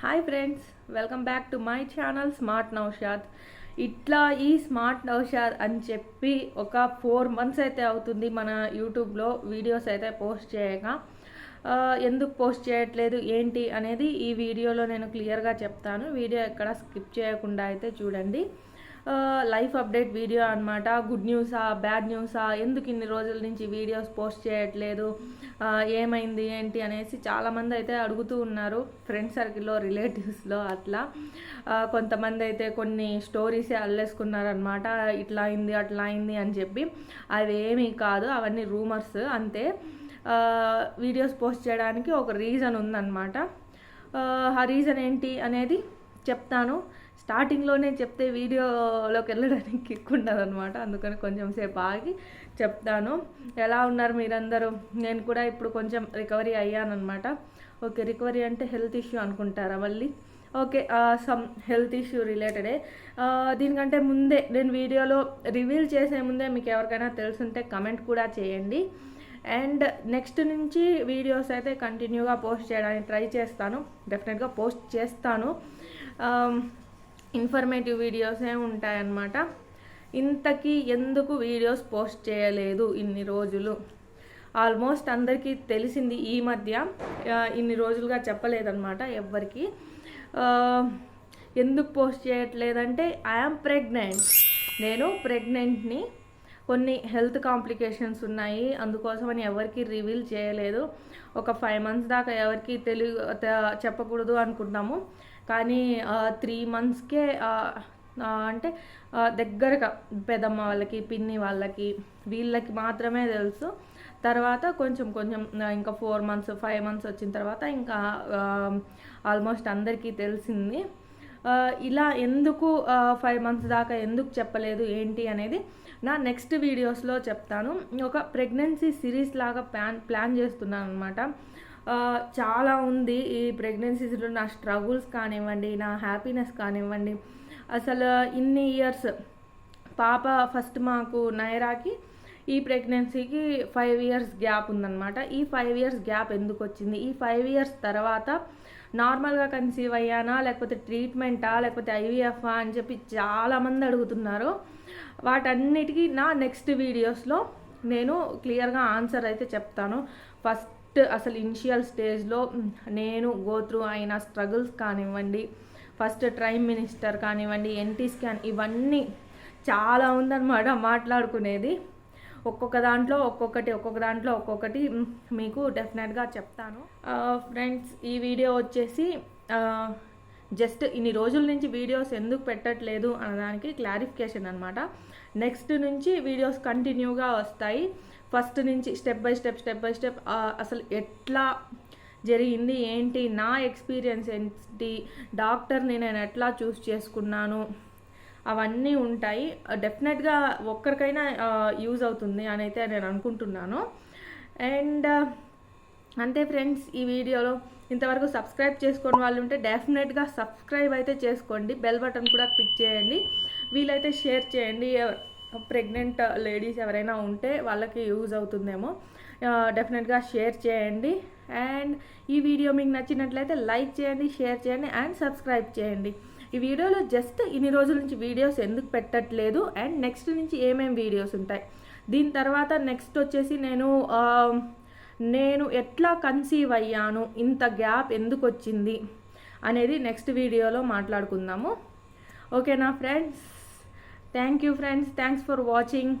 Hi friends welcome back to my channel smart Naushad ఇట్లా ఈ smart Naushad అని చెప్పి ఒక ఫోర్ మంత్స్ అయితే అవుతుంది మన యూట్యూబ్లో వీడియోస్ అయితే పోస్ట్ చేయగా. ఎందుకు పోస్ట్ చేయట్లేదు ఏంటి అనేది ఈ వీడియోలో నేను క్లియర్గా చెప్తాను. వీడియో ఎక్కడ స్కిప్ చేయకుండా అయితే చూడండి. లైఫ్ అప్డేట్ వీడియో అనమాట గుడ్ న్యూసా బ్యాడ్ న్యూసా ఎందుకు ఇన్ని రోజుల నుంచి వీడియోస్ పోస్ట్ చేయట్లేదు? ఏమైంది ఏంటి అనేసి చాలామంది అయితే అడుగుతూ ఉన్నారు. ఫ్రెండ్ సర్కిల్లో రిలేటివ్స్లో అట్లా. కొంతమంది అయితే కొన్ని స్టోరీసే అల్లేసుకున్నారనమాట ఇట్లా అయింది అట్లా అయింది అని చెప్పి. అవేమీ కాదు అవన్నీ రూమర్స్ అంతే. వీడియోస్ పోస్ట్ చేయడానికి ఒక రీజన్ ఉందన్నమాట. ఆ రీజన్ ఏంటి అనేది చెప్తాను. స్టార్టింగ్లోనే చెప్తే వీడియోలోకి వెళ్ళడానికి కిక్ ఉండదు అనమాట అందుకని కొంచెం సేపు ఆగి చెప్తాను. ఎలా ఉన్నారు మీరందరూ? నేను కూడా ఇప్పుడు కొంచెం రికవరీ అయ్యానమాట ఓకే రికవరీ అంటే హెల్త్ ఇష్యూ అనుకుంటారా మళ్ళీ? ఓకే సమ్ హెల్త్ ఇష్యూ రిలేటెడే. దీనికంటే ముందే నేను వీడియోలో రివీల్ చేసే ముందే మీకు ఎవరికైనా తెలుసుంటే కమెంట్ కూడా చేయండి. అండ్ నెక్స్ట్ నుంచి వీడియోస్ అయితే కంటిన్యూగా పోస్ట్ చేయడానికి ట్రై చేస్తాను. డెఫినెట్గా పోస్ట్ చేస్తాను. ఇన్ఫర్మేటివ్ వీడియోసే ఉంటాయన్నమాట. ఇంతకీ ఎందుకు వీడియోస్ పోస్ట్ చేయలేదు ఇన్ని రోజులు? ఆల్మోస్ట్ అందరికీ తెలిసింది ఈ మధ్య ఇన్ని రోజులుగా చెప్పలేదన్నమాట ఎవ్వరికి. ఎందుకు పోస్ట్ చేయట్లేదంటే ఐఆమ్ ప్రెగ్నెంట్ నేను ప్రెగ్నెంట్ని కొన్ని హెల్త్ కాంప్లికేషన్స్ ఉన్నాయి. అందుకోసమని ఎవరికి రివీల్ చేయలేదు. ఒక ఫైవ్ మంత్స్ దాకా ఎవరికి తెలి చెప్పకూడదు అనుకున్నాము కానీ త్రీ మంత్స్కే అంటే దగ్గరగా పెదమ్మ వాళ్ళకి పిన్ని వాళ్ళకి వీళ్ళకి మాత్రమే తెలుసు. తర్వాత కొంచెం కొంచెం ఇంకా ఫోర్ మంత్స్ ఫైవ్ మంత్స్ వచ్చిన తర్వాత ఇంకా ఆల్మోస్ట్ అందరికీ తెలిసింది. ఇలా ఎందుకు ఫైవ్ మంత్స్ దాకా ఎందుకు చెప్పలేదు ఏంటి అనేది నా నెక్స్ట్ వీడియోస్లో చెప్తాను. ఒక ప్రెగ్నెన్సీ సిరీస్ లాగా ప్లాన్ ప్లాన్ చేస్తున్నాను అనమాట చాలా ఉంది ఈ ప్రెగ్నెన్సీస్లో నా స్ట్రగుల్స్ కానివ్వండి నా హ్యాపీనెస్ కానివ్వండి. అసలు ఇన్ని ఇయర్స్ పాప ఫస్ట్ మాకు నైరాకి ఈ ప్రెగ్నెన్సీకి ఫైవ్ ఇయర్స్ గ్యాప్ ఉందన్నమాట. ఈ ఫైవ్ ఇయర్స్ గ్యాప్ ఎందుకు వచ్చింది ఈ ఫైవ్ ఇయర్స్ తర్వాత నార్మల్గా కన్సీవ్ అయ్యానా? లేకపోతే ట్రీట్మెంటా లేకపోతే ఐవీఎఫా అని చెప్పి చాలామంది అడుగుతున్నారు. వాటన్నిటికీ నా నెక్స్ట్ వీడియోస్లో నేను క్లియర్గా ఆన్సర్ అయితే చెప్తాను. ఫస్ట్ అసలు ఇనిషియల్ స్టేజ్లో నేను గోత్రు అయిన స్ట్రగుల్స్ కానివ్వండి ఫస్ట్ ప్రైమ్ మినిస్టర్ కానివ్వండి ఎన్టీ స్కాన్ ఇవన్నీ చాలా ఉందన్నమాట మాట్లాడుకునేది. ఒక్కొక్క దాంట్లో ఒక్కొక్కటి ఒక్కొక్క దాంట్లో ఒక్కొక్కటి. మీకు డెఫినెట్గా చెప్తాను. ఫ్రెండ్స్ ఈ వీడియో వచ్చేసి జస్ట్ ఇన్ని రోజుల నుంచి వీడియోస్ ఎందుకు పెట్టట్లేదు అనడానికి క్లారిఫికేషన్ అనమాట నెక్స్ట్ నుంచి వీడియోస్ కంటిన్యూగా వస్తాయి. ఫస్ట్ నుంచి step by step step by step అసలు ఎట్లా జరిగింది ఏంటి నా ఎక్స్పీరియన్స్ ఏంటి డాక్టర్ని నేను ఎట్లా చూస్ చేసుకున్నాను అవన్నీ ఉంటాయి. డెఫినెట్గా ఒక్కరికైనా యూజ్ అవుతుంది అని అయితే నేను అనుకుంటున్నాను. అండ్ అంతే ఫ్రెండ్స్ ఈ వీడియోలో ఇంతవరకు సబ్స్క్రైబ్ చేసుకుని వాళ్ళు ఉంటే డెఫినెట్గా సబ్స్క్రైబ్ అయితే చేసుకోండి. బెల్ బటన్ కూడా క్లిక్ చేయండి. వీలైతే షేర్ చేయండి. ప్రెగ్నెంట్ లేడీస్ ఎవరైనా ఉంటే వాళ్ళకి యూజ్ అవుతుందేమో. డెఫినెట్గా షేర్ చేయండి. అండ్ ఈ వీడియో మీకు నచ్చినట్లయితే లైక్ చేయండి షేర్ చేయండి అండ్ సబ్స్క్రైబ్ చేయండి. ఈ వీడియోలో జస్ట్ ఇన్ని రోజుల నుంచి వీడియోస్ ఎందుకు పెట్టట్లేదు అండ్ నెక్స్ట్ నుంచి ఏమేమి వీడియోస్ ఉంటాయి. దీని తర్వాత నెక్స్ట్ వచ్చేసి నేను నేను ఎట్లా కన్సీవ్ అయ్యాను ఇంత గ్యాప్ ఎందుకు వచ్చింది అనేది నెక్స్ట్ వీడియోలో మాట్లాడుకుందాము. ఓకేనా friends? Thank you friends. Thanks for watching.